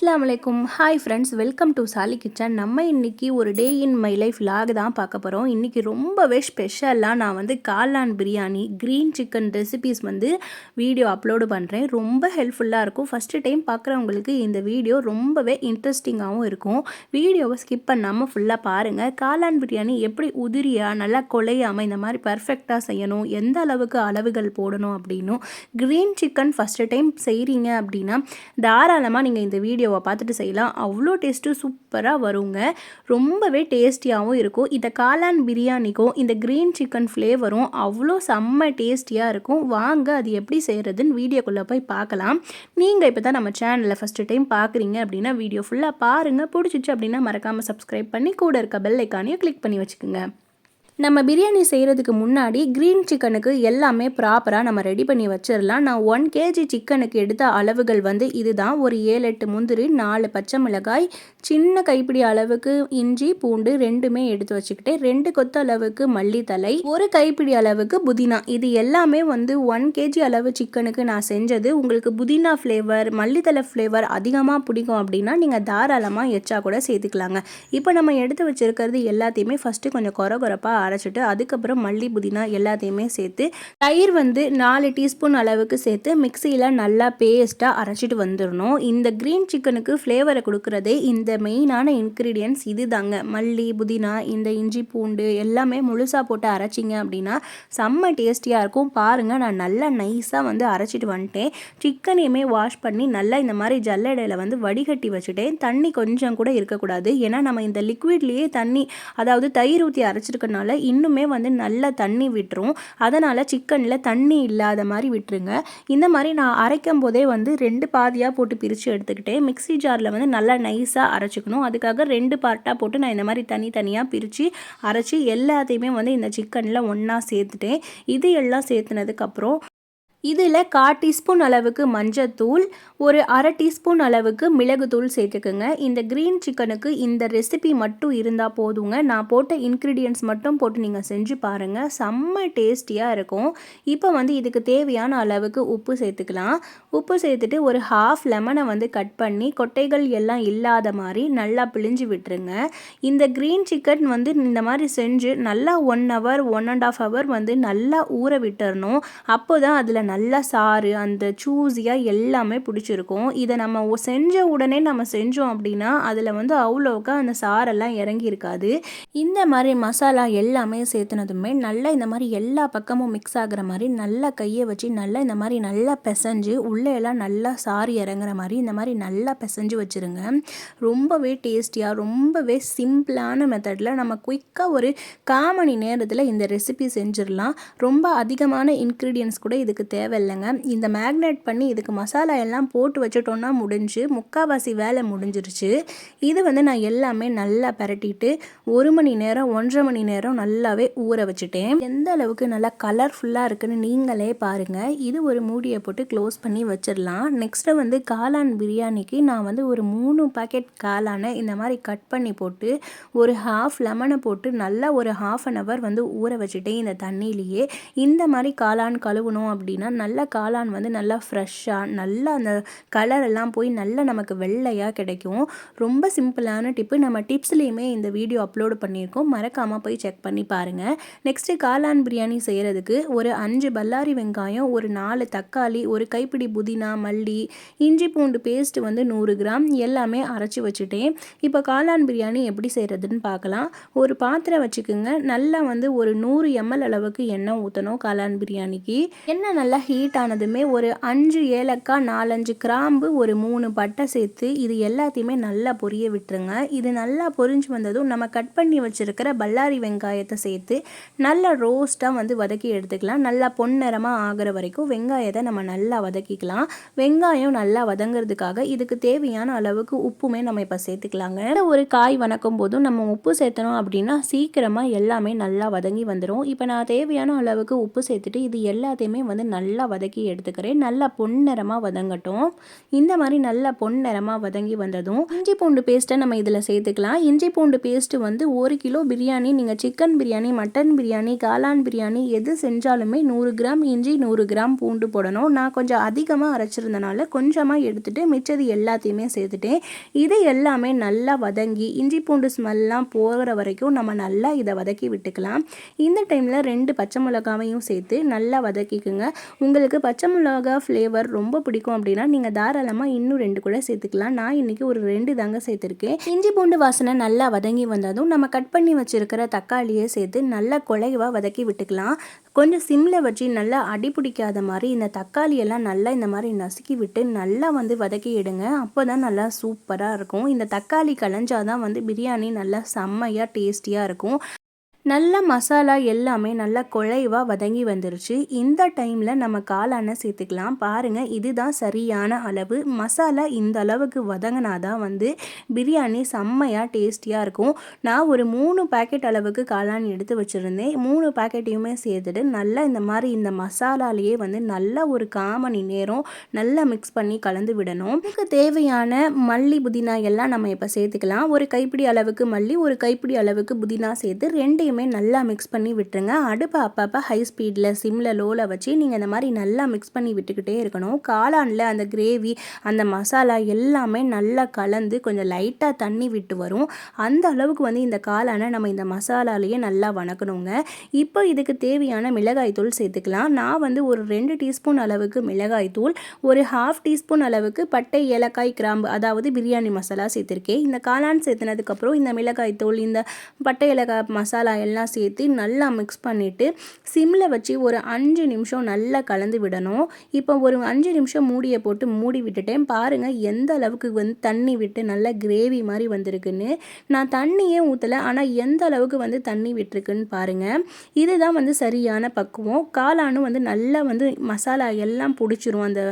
அஸ்லாம் வலைக்கும் hi friends welcome to Sali kitchen நம்ம இன்றைக்கி ஒரு day in my life vlog தான் பார்க்க போகிறோம் இன்றைக்கி ரொம்பவே ஸ்பெஷலாக நான் வந்து காளான் பிரியாணி க்ரீன் சிக்கன் ரெசிபீஸ் வந்து வீடியோ அப்லோடு பண்ணுறேன் ரொம்ப ஹெல்ப்ஃபுல்லாக இருக்கும். ஃபஸ்ட்டு டைம் பார்க்குறவங்களுக்கு இந்த வீடியோ ரொம்பவே இன்ட்ரெஸ்டிங்காகவும் இருக்கும். வீடியோவை ஸ்கிப் பண்ணாமல் ஃபுல்லாக பாருங்கள் காளான் பிரியாணி எப்படி உதிரியாக நல்லா கொலையாமல் இந்த மாதிரி பர்ஃபெக்டாக செய்யணும் எந்த அளவுக்கு அளவுகள் போடணும் அப்படின்னும் க்ரீன் சிக்கன் ஃபஸ்ட்டு டைம் செய்கிறீங்க அப்படின்னா தாராளமாக நீங்கள் இந்த வீடியோ வீடியோவை பார்த்துட்டு செய்யலாம். அவ்வளோ டேஸ்ட்டு சூப்பராக வருங்க. ரொம்பவே டேஸ்டியாகவும் இருக்கும். இந்த காளான் பிரியாணிக்கும் இந்த க்ரீன் சிக்கன் ஃப்ளேவரும் அவ்வளோ செம்ம டேஸ்டியாக இருக்கும். வாங்க அது எப்படி செய்கிறதுன்னு வீடியோக்குள்ளே போய் பார்க்கலாம். நீங்கள் இப்போ தான் நம்ம சேனலில் ஃபஸ்ட்டு டைம் பார்க்குறீங்க அப்படின்னா வீடியோ ஃபுல்லாக பாருங்கள் பிடிச்சிச்சு அப்படின்னா மறக்காமல் சப்ஸ்கிரைப் பண்ணி கூட இருக்க பெல் ஐக்கானையும் கிளிக் பண்ணி வச்சுக்கோங்க. நம்ம பிரியாணி செய்கிறதுக்கு முன்னாடி க்ரீன் சிக்கனுக்கு எல்லாமே ப்ராப்பராக நம்ம ரெடி பண்ணி வச்சிடலாம் நான் ஒன் கேஜி சிக்கனுக்கு எடுத்த அளவுகள் வந்து இதுதான். ஒரு ஏழு எட்டு முந்திரி நாலு பச்சை மிளகாய் சின்ன கைப்பிடி அளவுக்கு இஞ்சி பூண்டு ரெண்டுமே எடுத்து வச்சுக்கிட்டேன் ரெண்டு கொத்து அளவுக்கு மல்லித்தலை ஒரு கைப்பிடி அளவுக்கு புதினா. இது எல்லாமே வந்து ஒன் கேஜி அளவு சிக்கனுக்கு நான் செஞ்சது. உங்களுக்கு புதினா ஃப்ளேவர் மல்லித்தலை ஃப்ளேவர் அதிகமாக பிடிக்கும் அப்படின்னா நீங்கள் தாராளமாக எச்சா கூட சேர்த்துக்கலாங்க. இப்போ நம்ம எடுத்து வச்சுருக்கிறது எல்லாத்தையுமே ஃபஸ்ட்டு கொஞ்சம் குறை குறைப்பாக அரைச்சிட்டு அதுக்கப்புறம் மல்லி புதினா எல்லாத்தையுமே சேர்த்து தயிர் வந்து நாலு டீஸ்பூன் அளவுக்கு சேர்த்து மிக்சியில் நல்லா பேஸ்ட்டாக அரைச்சிட்டு வந்துடணும் இந்த க்ரீன் சிக்கனுக்கு ஃப்ளேவரை கொடுக்குறதே இந்த மெயினான இன்க்ரீடியன்ஸ் இது தாங்க மல்லி புதினா இந்த இஞ்சி பூண்டு எல்லாமே முழுசாக போட்டு அரைச்சிங்க அப்படின்னா செம்ம டேஸ்டியாக இருக்கும். பாருங்கள் நான் நல்லா நைஸாக வந்து அரைச்சிட்டு வந்துட்டேன். சிக்கனையுமே வாஷ் பண்ணி நல்லா இந்த மாதிரி ஜல்லடையில் வந்து வடிகட்டி வச்சுட்டேன். தண்ணி கொஞ்சம் கூட இருக்கக்கூடாது. ஏன்னா நம்ம இந்த லிக்விட்லேயே தண்ணி அதாவது தயிர் ஊற்றி அரைச்சிருக்கனால இன்னுமே வந்து நல்லா தண்ணி விட்டுரும். அதனால் சிக்கனில் தண்ணி இல்லாத மாதிரி விட்டுருங்க. இந்த மாதிரி நான் அரைக்கும் போதே வந்து ரெண்டு பாதியாக போட்டு பிரித்து எடுத்துக்கிட்டேன் மிக்சி ஜாரில் வந்து நல்லா நைஸாக அரைச்சிக்கணும். அதுக்காக ரெண்டு பார்ட்டாக போட்டு நான் இந்த மாதிரி தனித்தனியாக பிரித்து அரைச்சி எல்லாத்தையுமே வந்து இந்த சிக்கனில் ஒன்றா சேர்த்துட்டேன். இது எல்லாம் சேர்த்துனதுக்கப்புறம் இதில் கா டீஸ்பூன் அளவுக்கு மஞ்சத்தூள் ஒரு அரை டீஸ்பூன் அளவுக்கு மிளகுத்தூள் சேர்த்துக்குங்க. இந்த க்ரீன் சிக்கனுக்கு இந்த ரெசிபி மட்டும் இருந்தால் போதுங்க. நான் போட்ட இன்க்ரீடியன்ட்ஸ் மட்டும் போட்டு நீங்கள் செஞ்சு பாருங்கள் செம்ம டேஸ்டியாக இருக்கும். இப்போ வந்து இதுக்கு தேவையான அளவுக்கு உப்பு சேர்த்துக்கலாம். உப்பு சேர்த்துட்டு ஒரு ஹாஃப் லெமனை வந்து கட் பண்ணி கொட்டைகள் எல்லாம் இல்லாத மாதிரி நல்லா பிழிஞ்சு விட்டுருங்க. இந்த க்ரீன் சிக்கன் வந்து இந்த மாதிரி செஞ்சு நல்லா one hour one and half hour வந்து நல்லா ஊற விட்டுறணும். அப்போ தான் அதில் நல்லா சாறு அந்த சூஸியாக எல்லாமே பிடிச்சிருக்கும். இதை நம்ம செஞ்ச உடனே நம்ம செஞ்சோம் அப்படின்னா அதில் வந்து அவ்வளோக்கா அந்த சாரெல்லாம் இறங்கி இருக்காது இந்த மாதிரி மசாலா எல்லாமே சேர்த்துனதுமே நல்லா இந்த மாதிரி எல்லா பக்கமும் மிக்ஸ் ஆகிற மாதிரி நல்லா கையை வச்சு நல்லா இந்த மாதிரி நல்லா பிசைஞ்சு உள்ளே எல்லாம் நல்லா சாறு இறங்குற மாதிரி இந்த மாதிரி நல்லா பிசைஞ்சு வச்சுருங்க. ரொம்பவே டேஸ்டியாக ரொம்பவே சிம்பிளான மெத்தடில் நம்ம குயிக்காக ஒரு காமணி நேரத்தில் இந்த ரெசிபி செஞ்சிடலாம். ரொம்ப அதிகமான இன்க்ரீடியன்ஸ் கூட இதுக்கு தேவையில்லைங்க. இந்த மேக்னேட் பண்ணி இதுக்கு மசாலா எல்லாம் போட்டு வச்சுட்டோன்னா முடிஞ்சு முக்கால்வாசி வேலை முடிஞ்சிருச்சு. இது வந்து நான் எல்லாமே நல்லா பரட்டிட்டு ஒரு மணி நேரம் ஒன்றரை மணி நேரம் நல்லாவே ஊற வச்சுட்டேன். எந்த அளவுக்கு நல்லா கலர்ஃபுல்லாக இருக்குன்னு நீங்களே பாருங்கள் இது ஒரு மூடியை போட்டு க்ளோஸ் பண்ணி வச்சிடலாம். நெக்ஸ்ட்டு வந்து காளான் பிரியாணிக்கு நான் வந்து ஒரு மூணு பேக்கெட் காளானை இந்த மாதிரி கட் பண்ணி போட்டு ஒரு ஹாஃப் லெமனை போட்டு நல்லா ஒரு ஹாஃப் அன் ஹவர் வந்து ஊற வச்சுட்டேன் இந்த தண்ணியிலேயே. இந்த மாதிரி காளான் கழுவணும் அப்படின்னா நல்ல காளான் வந்து நல்லா ஃப்ரெஷ்ஷாக நல்லா அந்த கலர் எல்லாம் போய் நல்லா நமக்கு வெள்ளையாக கிடைக்கும். ரொம்ப சிம்பிளான டிப்பு நம்ம டிப்ஸ்லேயுமே இந்த வீடியோ அப்லோடு பண்ணியிருக்கோம். மறக்காமல் போய் செக் பண்ணி பாருங்கள் நெக்ஸ்ட்டு காளான் பிரியாணி செய்கிறதுக்கு ஒரு அஞ்சு பல்லாரி வெங்காயம் ஒரு நாலு தக்காளி ஒரு கைப்பிடி புதினா மல்லி இஞ்சி பூண்டு பேஸ்ட் வந்து நூறு கிராம் எல்லாமே அரைச்சி வச்சுட்டேன். இப்போ காளான் பிரியாணி எப்படி செய்கிறதுன்னு பார்க்கலாம். ஒரு பாத்திரம் வச்சுக்கோங்க. நல்லா வந்து ஒரு நூறு எம்எல் அளவுக்கு எண்ணெய் ஊற்றணும் காளான் பிரியாணிக்கு. எண்ணெய் நல்லா ஹீட் ஆனதுமே ஒரு அஞ்சு ஏலக்காய் நாலஞ்சு கிராம்பு ஒரு மூணு பட்டை சேர்த்து இது எல்லாத்தையுமே நல்லா பொரிய விட்டுருங்க. இது நல்லா பொரிஞ்சு வந்ததும் நம்ம கட் பண்ணி வச்சுருக்கிற பல்லாரி வெங்காயத்தை சேர்த்து நல்லா ரோஸ்ட்டாக வந்து வதக்கி எடுத்துக்கலாம். நல்லா பொன்னிறமாக ஆகிற வரைக்கும் வெங்காயத்தை நம்ம நல்லா வதக்கிக்கலாம். வெங்காயம் நல்லா வதங்கிறதுக்காக இதுக்கு தேவையான அளவுக்கு உப்புமே நம்ம இப்போ சேர்த்துக்கலாங்க. ஒரு காய் வணக்கும் போதும் நம்ம உப்பு சேர்த்தணும் அப்படின்னா சீக்கிரமாக எல்லாமே நல்லா வதங்கி வந்துடும் இப்போ நான் தேவையான அளவுக்கு உப்பு சேர்த்துட்டு இது எல்லாத்தையுமே வந்து நல்லா நல்லா வதக்கி எடுத்துக்கிறேன். நல்லா பொன்னிறமாக வதங்கட்டும். இந்த மாதிரி நல்லா பொன்னிறமாக வதங்கி வந்ததும் இஞ்சி பூண்டு பேஸ்ட்டை நம்ம இதில் சேர்த்துக்கலாம். இஞ்சி பூண்டு பேஸ்ட்டு வந்து ஒரு கிலோ பிரியாணி நீங்கள் சிக்கன் பிரியாணி மட்டன் பிரியாணி காளான் பிரியாணி எது செஞ்சாலுமே நூறு கிராம் இஞ்சி நூறு கிராம் பூண்டு போடணும். நான் கொஞ்சம் அதிகமாக அரைச்சிருந்தனால கொஞ்சமாக எடுத்துகிட்டு மிச்சது எல்லாத்தையுமே சேர்த்துட்டேன். இது எல்லாமே நல்லா வதங்கி இஞ்சி பூண்டு ஸ்மெல்லாம் போகிற வரைக்கும் நம்ம நல்லா இதை வதக்கி விட்டுக்கலாம். இந்த டைமில் ரெண்டு பச்சை மிளகாவையும் சேர்த்து நல்லா வதக்கிக்குங்க. உங்களுக்கு பச்சை மிளகா ஃப்ளேவர் ரொம்ப பிடிக்கும் அப்படின்னா நீங்கள் தாராளமாக இன்னும் ரெண்டு கூட சேர்த்துக்கலாம். நான் இன்றைக்கி ஒரு ரெண்டு தாங்க சேர்த்துருக்கேன். இஞ்சி பூண்டு வாசனை நல்லா வதங்கி வந்ததும் நம்ம கட் பண்ணி வச்சுருக்கிற தக்காளியை சேர்த்து நல்லா குலைவாக வதக்கி விட்டுக்கலாம். கொஞ்சம் சிம்மில் வச்சு நல்லா அடி பிடிக்காத மாதிரி இந்த தக்காளியெல்லாம் நல்லா இந்த மாதிரி நசுக்கி விட்டு நல்லா வந்து வதக்கி எடுங்க. அப்போ தான் நல்லா சூப்பராக இருக்கும். இந்த தக்காளி கலைஞ்சாதான் வந்து பிரியாணி நல்லா செம்மையாக டேஸ்டியாக இருக்கும். நல்ல மசாலா எல்லாமே நல்லா குழைவாக வதங்கி வந்துருச்சு. இந்த டைமில் நம்ம காளானை சேர்த்துக்கலாம். பாருங்கள் இதுதான் சரியான அளவு. மசாலா இந்த அளவுக்கு வதங்கினா தான் வந்து பிரியாணி செம்மையாக டேஸ்டியாக இருக்கும். நான் ஒரு மூணு பேக்கெட் அளவுக்கு காளான் எடுத்து வச்சுருந்தேன். மூணு பேக்கெட்டையுமே சேர்த்துட்டு நல்லா இந்த மாதிரி இந்த மசாலாலேயே வந்து நல்லா ஒரு காமணி நேரம் நல்லா மிக்ஸ் பண்ணி கலந்து விடணும். இதுக்கு தேவையான மல்லி புதினா எல்லாம் நம்ம இப்போ சேர்த்துக்கலாம். ஒரு கைப்பிடி அளவுக்கு மல்லி ஒரு கைப்பிடி அளவுக்கு புதினா சேர்த்து ரெண்டு ரெண்டையுமே நல்லா மிக்ஸ் பண்ணி விட்டுருங்க. அடுப்பை அப்பப்போ ஹை ஸ்பீடில் சிம்மில் லோவில் வச்சு நீங்கள் இந்த மாதிரி நல்லா மிக்ஸ் பண்ணி விட்டுக்கிட்டே இருக்கணும். காளானில் அந்த கிரேவி அந்த மசாலா எல்லாமே நல்லா கலந்து கொஞ்சம் லைட்டாக தண்ணி விட்டு வரும். அந்த அளவுக்கு வந்து இந்த காளானை நம்ம இந்த மசாலாலேயே நல்லா வணக்கணுங்க. இப்போ இதுக்கு தேவையான மிளகாய் தூள் சேர்த்துக்கலாம். நான் வந்து ஒரு ரெண்டு டீஸ்பூன் அளவுக்கு மிளகாய் தூள் ஒரு ஹாஃப் டீஸ்பூன் அளவுக்கு பட்டை ஏலக்காய் கிராம்பு அதாவது பிரியாணி மசாலா சேர்த்துருக்கேன். இந்த காளான் சேர்த்துனதுக்கப்புறம் இந்த மிளகாய் தூள் இந்த பட்டை ஏலக்காய் மசாலா எல்லாம் சேர்த்து நல்லா மிக்ஸ் பண்ணிவிட்டு சிம்மில் வச்சு ஒரு அஞ்சு நிமிஷம் நல்லா கலந்து விடணும். இப்போ ஒரு அஞ்சு நிமிஷம் மூடியை போட்டு மூடி விட்டுட்டேன். பாருங்கள் எந்த அளவுக்கு வந்து தண்ணி விட்டு நல்லா கிரேவி மாதிரி வந்திருக்குன்னு. நான் தண்ணியே ஊற்றலை ஆனால் எந்த அளவுக்கு வந்து தண்ணி விட்டுருக்குன்னு பாருங்கள் இதுதான் வந்து சரியான பக்குவம். காளானும் வந்து நல்லா வந்து மசாலா எல்லாம் பிடிச்சிரும். அந்த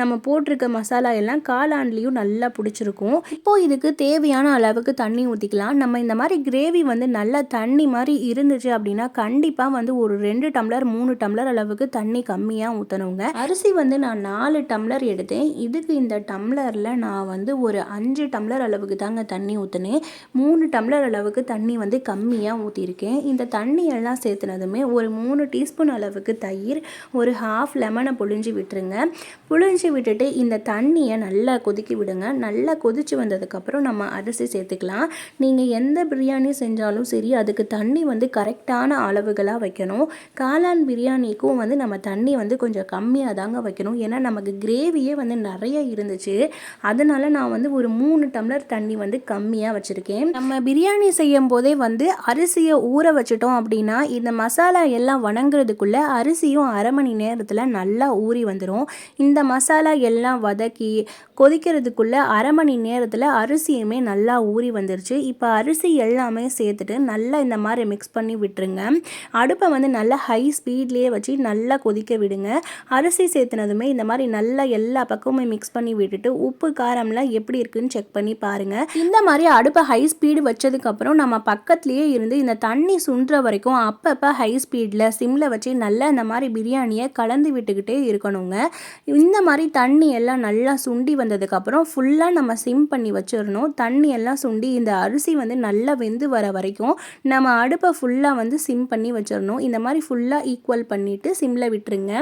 நம்ம போட்டிருக்க மசாலா எல்லாம் காளான்லேயும் நல்லா பிடிச்சிருக்கும். இப்போது இதுக்கு தேவையான அளவுக்கு தண்ணி ஊற்றிக்கலாம் நம்ம இந்த மாதிரி கிரேவி வந்து நல்லா தண்ணி மாதிரி இருந்துச்சு அப்படின்னா கண்டிப்பாக வந்து ஒரு ரெண்டு டம்ளர் மூணு டம்ளர் அளவுக்கு தண்ணி கம்மியாக ஊற்றணுங்க அரிசி வந்து நான் நாலு டம்ளர் எடுத்தேன். இதுக்கு இந்த டம்ளரில் நான் வந்து ஒரு அஞ்சு டம்ளர் அளவுக்கு தாங்க தண்ணி ஊற்றினேன் மூணு டம்ளர் அளவுக்கு தண்ணி வந்து கம்மியாக ஊற்றிருக்கேன் இந்த தண்ணி எல்லாம் சேர்த்துனதுமே ஒரு மூணு டீஸ்பூன் அளவுக்கு தயிர் ஒரு ஹாஃப் லெமனை புழிஞ்சு விட்டுருங்க. புழிஞ்சு விட்டுட்டு இந்த தண்ணியை நல்லா கொதிக்கி விடுங்க. நல்லா கொதிச்சு வந்ததுக்கப்புறம் நம்ம அரிசி சேர்த்துக்கலாம். நீங்கள் எந்த பிரியாணி செஞ்சாலும் சரி அதுக்கு தண்ணி வந்து கரெக்டான அளவுகளாக வைக்கணும். காளான் பிரியாணிக்கும் வந்து நம்ம தண்ணி வந்து கொஞ்சம் கம்மியாக தாங்க வைக்கணும். ஏன்னா நமக்கு கிரேவியே வந்து நிறைய இருந்துச்சு. அதனால நான் வந்து ஒரு மூணு டம்ளர் தண்ணி வந்து கம்மியாக வச்சுருக்கேன். நம்ம பிரியாணி செய்யும் போதே வந்து அரிசியை ஊற வச்சிட்டோம் அப்படின்னா இந்த மசாலா எல்லாம் வணங்குறதுக்குள்ளே அரிசியும் அரை மணி நேரத்தில் நல்லா ஊறி வந்துடும் இந்த மசாலா எல்லாம் வதக்கி கொதிக்கிறதுக்குள்ளே அரை மணி நேரத்தில் அரிசியுமே நல்லா ஊறி வந்துருச்சு. இப்போ அரிசி எல்லாமே சேர்த்துட்டு நல்லா இந்த மாதிரி மிக்ஸ் பண்ணி விட்டுருங்க. அடுப்பை வந்து நல்லா ஹை ஸ்பீட்லேயே வச்சு நல்லா கொதிக்க விடுங்க. அரிசி சேர்த்துனதுமே இந்த மாதிரி நல்லா எல்லா பக்கமுமே மிக்ஸ் பண்ணி விட்டுட்டு உப்பு காரம்லாம் எப்படி இருக்குன்னு செக் பண்ணி பாருங்கள் இந்த மாதிரி அடுப்பை ஹை ஸ்பீடு வச்சதுக்கப்புறம் நம்ம பக்கத்துலேயே இருந்து இந்த தண்ணி சுன்ற வரைக்கும் அப்பப்போ ஹை ஸ்பீடில் சிம்மில் வச்சு நல்லா இந்த மாதிரி பிரியாணியை கலந்து விட்டுக்கிட்டே இருக்கணுங்க. இந்த மாதிரி தண்ணி எல்லாம் நல்லா சுண்டி வந்ததுக்கப்புறம் ஃபுல்லாக நம்ம சிம் பண்ணி வச்சிடணும். தண்ணி எல்லாம் சுண்டி இந்த அரிசி வந்து நல்லா வெந்து வர வரைக்கும் நம்ம அடுப்பை ஃபுல்லாக வந்து சிம் பண்ணி வச்சிடணும். இந்த மாதிரி ஃபுல்லாக ஈக்குவல் பண்ணிவிட்டு சிம்மில் விட்டுருங்க.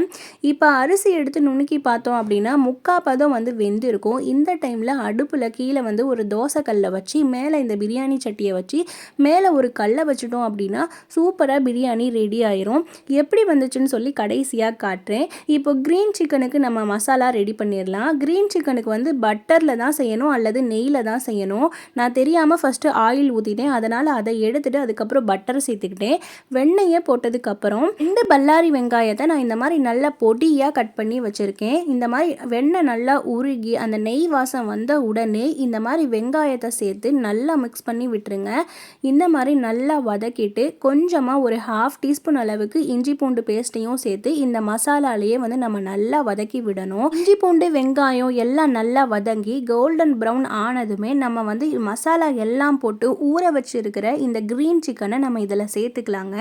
இப்போ அரிசி எடுத்து நுணுக்கி பார்த்தோம் அப்படின்னா முக்கா பதம் வந்து வெந்திருக்கும். இந்த டைமில் அடுப்பில் கீழே வந்து ஒரு தோசை கல்லை வச்சு மேலே இந்த பிரியாணி சட்டியை வச்சு மேலே ஒரு கல்லை வச்சுட்டோம் அப்படின்னா சூப்பராக பிரியாணி ரெடி ஆயிரும். எப்படி வந்துச்சுன்னு சொல்லி கடைசியாக காட்டுறேன். இப்போ க்ரீன் சிக்கனுக்கு நம்ம மசாலா ரெடி பண்ணிடலாம். க்ரீன் சிக்கனுக்கு வந்து பட்டரில் தான் செய்யணும் அல்லது நெய்யில் தான் செய்யணும். நான் தெரியாமல் ஃபஸ்ட்டு ஆயில் ஊற்றிட்டேன் அதனால் அதை எடுத்துகிட்டு அதுக்கப்புறம் பட்டர் சேர்த்துக்கிட்டேன் வெண்ணெயை போட்டதுக்கப்புறம் இந்த பல்லாரி வெங்காயத்தை நான் இந்த மாதிரி நல்லா பொடியாக கட் பண்ணி வச்சுருக்கேன். இந்த மாதிரி வெண்ணெய் நல்லா உருகி அந்த நெய் வாசம் வந்த உடனே இந்த மாதிரி வெங்காயத்தை சேர்த்து நல்லா மிக்ஸ் பண்ணி விட்டுருங்க. இந்த மாதிரி நல்லா வதக்கிட்டு கொஞ்சமாக ஒரு ஹாஃப் டீஸ்பூன் அளவுக்கு இஞ்சி பூண்டு பேஸ்ட்டையும் சேர்த்து இந்த மசாலாலேயே வந்து நம்ம நல்லா வதக்கி விடணும். இஞ்சி பூண்டு வெங்காயம் எல்லாம் நல்லா வதங்கி கோல்டன் ப்ரௌன் ஆனதுமே நம்ம வந்து மசாலா எல்லாம் போட்டு ஊற வச்சிருக்கிற இந்த க்ரீன் சிக்கனை நம்ம இதில் சேர்த்துக்கலாங்க.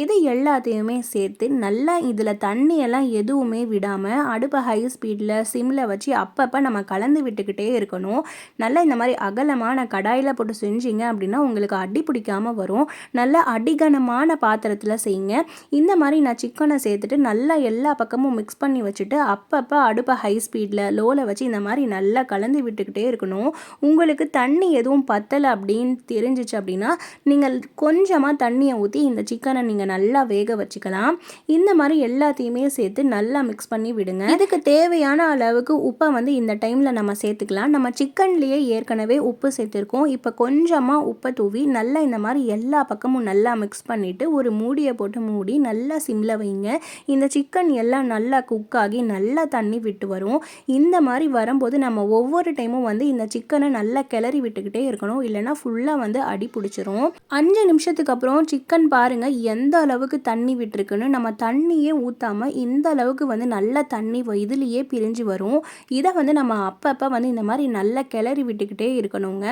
இது எல்லாத்தையுமே சேர்த்து நல்லா இதில் தண்ணியெல்லாம் எதுவுமே விடாமல் அடுப்பை ஹை ஸ்பீடில் சிம்மில் வச்சு அப்பப்போ நம்ம கலந்து விட்டுக்கிட்டே இருக்கணும். நல்லா இந்த மாதிரி அகலமான கடாயில் போட்டு செஞ்சீங்க அப்படின்னா உங்களுக்கு அடி பிடிக்காமல் வரும். நல்லா அடிகனமான பாத்திரத்தில் செய்யுங்க. இந்த மாதிரி நான் சிக்கனை சேர்த்துட்டு நல்லா எல்லா பக்கமும் மிக்ஸ் பண்ணி வச்சுட்டு அப்பப்போ அடுப்பை ஹை ஸ்பீடில் லோவில் வச்சு இந்த மாதிரி நல்லா கலந்து விட்டுக்கிட்டே இருக்கணும். உங்களுக்கு தண்ணி எதுவும் பத்தலை அப்படின்னு தெரிஞ்சிச்சு அப்படின்னா நீங்கள் கொஞ்சமாக தண்ணியை ஊற்றி இந்த சிக்கனை நீங்கள் நல்லா வேக வச்சுக்கலாம். இந்த மாதிரி எல்லாத்தையுமே சேர்த்து நல்லா மிக்ஸ் பண்ணி விடுங்க. இதுக்கு தேவையான அளவுக்கு உப்பை வந்து இந்த டைமில் நம்ம சேர்த்துக்கலாம். நம்ம சிக்கன்லேயே ஏற்கனவே உப்பு சேர்த்துருக்கோம். இப்போ கொஞ்சமாக உப்பை தூவி நல்லா இந்த மாதிரி எல்லா பக்கமும் நல்லா மிக்ஸ் பண்ணிவிட்டு ஒரு மூடியை போட்டு மூடி நல்லா சிம்மில் வைங்க. இந்த சிக்கன் எல்லாம் நல்லா குக் ஆகி நல்லா தண்ணி விட்டு வரும். இந்த மாதிரி வரும்போது நம்ம ஒவ்வொரு டைமும் வந்து இந்த சிக்கனை நல்லா கிளறி விட்டுக்கிட்டே இருக்கணும். இல்லைனா ஃபுல்லாக வந்து அடி பிடிச்சிரும். அஞ்சு நிமிஷத்துக்கு அப்புறம் அப்புறம் சிக்கன் பாருங்கள் எந்த அளவுக்கு தண்ணி விட்டுருக்குன்னு. நம்ம தண்ணியே ஊற்றாமல் இந்த அளவுக்கு வந்து நல்லா தண்ணி இதுலேயே பிரிஞ்சு வரும். இதை வந்து நம்ம அப்பப்போ வந்து இந்த மாதிரி நல்லா கிளறி விட்டுக்கிட்டே இருக்கணுங்க.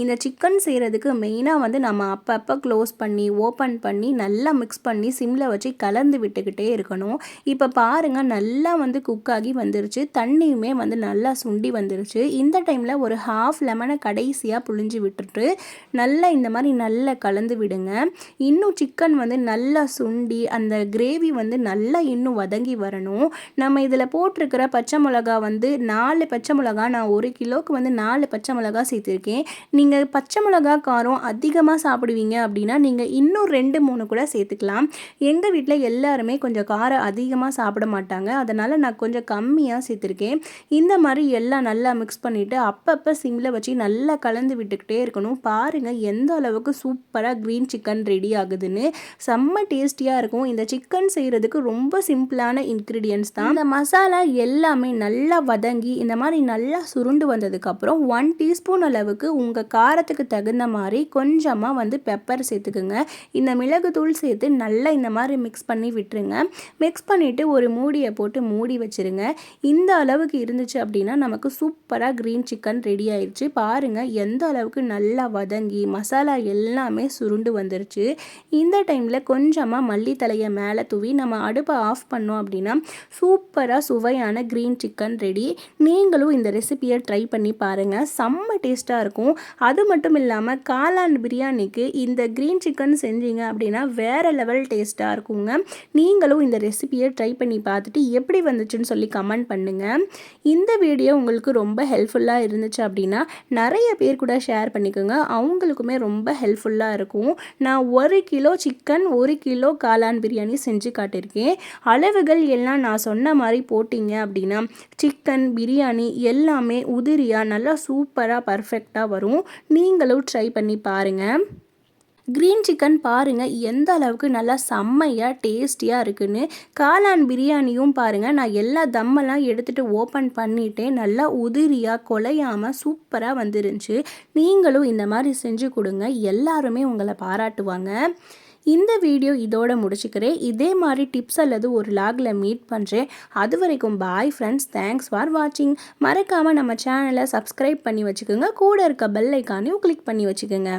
இந்த சிக்கன் செய்கிறதுக்கு மெயினாக வந்து நம்ம அப்பப்போ க்ளோஸ் பண்ணி ஓப்பன் பண்ணி நல்லா மிக்ஸ் பண்ணி சிம்மில் வச்சு கலந்து விட்டுக்கிட்டே இருக்கணும். இப்போ பாருங்கள் நல்லா வந்து குக் ஆகி வந்துருச்சு. தண்ணியுமே வந்து நல்லா சுண்டி வந்துருச்சு. இந்த டைமில் ஒரு ஹாஃப் லெமனை கடைசியாக புழிஞ்சு விட்டுட்டு நல்லா இந்த மாதிரி நல்லா கலந்து விடுங்க. இன்னும் சிக்கன் வந்து நல்லா சுண்டி அந்த கிரேவி வந்து நல்லா இன்னும் வதங்கி வரணும். நம்ம இதில் போட்டிருக்கிற பச்சை மிளகா வந்து நாலு பச்சை மிளகா நான் ஒரு கிலோவுக்கு வந்து நாலு பச்சை மிளகா சேர்த்துருக்கேன். நீங்கள் பச்சை மிளகா காரம் அதிகமாக சாப்பிடுவீங்க அப்படின்னா நீங்கள் இன்னும் ரெண்டு மூணு கூட சேர்த்துக்கலாம். எங்கள் வீட்டில் எல்லாருமே கொஞ்சம் காரம் அதிகமாக சாப்பிட மாட்டாங்க. அதனால் நான் கொஞ்சம் கம்மியாக சேர்த்துருக்கேன். இந்த மாதிரி எல்லாம் நல்லா மிக்ஸ் பண்ணிவிட்டு அப்பப்போ சிம்மில் வச்சு நல்லா கலந்து விட்டுக்கிட்டே இருக்கணும். பாருங்கள் எந்த அளவுக்கு சூப்பராக க்ரீன் சிக்கன் ரெடி ஆகுதுன்னு செம்ம டேஸ்டியாக இருக்கும். இந்த சிக்கன் செய்கிறதுக்கு ரொம்ப சிம்பிளான இன்க்ரீடியன்ஸ் தான். இந்த மசாலா எல்லாமே நல்லா வதங்கி இந்த மாதிரி நல்லா சுருண்டு வந்ததுக்கப்புறம் ஒன் டீஸ்பூன் அளவுக்கு உங்கள் காரத்துக்கு தகுந்த மாதிரி கொஞ்சமாக வந்து பெப்பர் சேர்த்துக்குங்க. இந்த மிளகுத்தூள் சேர்த்து நல்லா இந்த மாதிரி மிக்ஸ் பண்ணி விட்டுருங்க. மிக்ஸ் பண்ணிவிட்டு ஒரு மூடியை போட்டு மூடி வச்சுருங்க. இந்த அளவுக்கு இருந்துச்சு அப்படின்னா நமக்கு சூப்பராக க்ரீன் சிக்கன் ரெடி ஆயிடுச்சு பாருங்கள் எந்த அளவுக்கு நல்லா வதங்கி மசாலா எல்லாமே சுருண்டு வந்துருச்சு. இந்த டைமில் கொஞ்சமாக மல்லித்தலையை மேலே தூவி நம்ம அடுப்பை ஆஃப் பண்ணோம் அப்படின்னா சூப்பராக சுவையான க்ரீன் சிக்கன் ரெடி நீங்களும் இந்த ரெசிபியை ட்ரை பண்ணி பாருங்கள் செம்ம டேஸ்ட்டாக இருக்கும். அது மட்டும் இல்லாமல் காளான் பிரியாணிக்கு இந்த க்ரீன் சிக்கன் செஞ்சீங்க அப்படின்னா வேறு லெவல் டேஸ்ட்டாக இருக்குங்க. நீங்களும் இந்த ரெசிபியை ட்ரை பண்ணி பார்த்துட்டு எப்படி வந்துச்சுன்னு சொல்லி கமெண்ட் பண்ணுங்கள் இந்த வீடியோ உங்களுக்கு ரொம்ப ஹெல்ப்ஃபுல்லாக இருந்துச்சு அப்படின்னா நிறைய பேர் கூட ஷேர் பண்ணிக்கோங்க. அவங்களுக்குமே ரொம்ப ஹெல்ப்ஃபுல்லாக இருக்கும். நான் ஒரு கிலோ சிக்கன் ஒரு கிலோ காளான் பிரியாணி செஞ்சு காட்டியிருக்கேன். அளவுகள் எல்லாம் நான் சொன்ன மாதிரி போட்டிங்க அப்படின்னா சிக்கன் பிரியாணி எல்லாமே உதிரியாக நல்லா சூப்பராக பர்ஃபெக்டாக வரும். நீங்களும் ட்ரை பண்ணி பாருங்கள் க்ரீன் சிக்கன் பாருங்கள் எந்த அளவுக்கு நல்லா செம்மையாக டேஸ்டியாக இருக்குன்னு. காளான் பிரியாணியும் பாருங்கள் நான் எல்லா தம்மெல்லாம் எடுத்துகிட்டு ஓப்பன் பண்ணிட்டேன். நல்லா உதிரியாக குலையாமல் சூப்பராக வந்துருந்துச்சு. நீங்களும் இந்த மாதிரி செஞ்சு கொடுங்க. எல்லாருமே உங்களை பாராட்டுவாங்க. இந்த வீடியோ இதோட முடிச்சுக்கிறேன். இதே மாதிரி டிப்ஸ் அல்லது ஒரு லாகில் மீட் பண்ணுறேன் அது வரைக்கும் பாய் ஃப்ரெண்ட்ஸ் தேங்க்ஸ் ஃபார் வாட்சிங் மறக்காமல் நம்ம சேனலை சப்ஸ்கிரைப் பண்ணி வச்சுக்கோங்க. கூட இருக்க பெல் ஐக்கானையும் கிளிக் பண்ணி வச்சுக்கோங்க.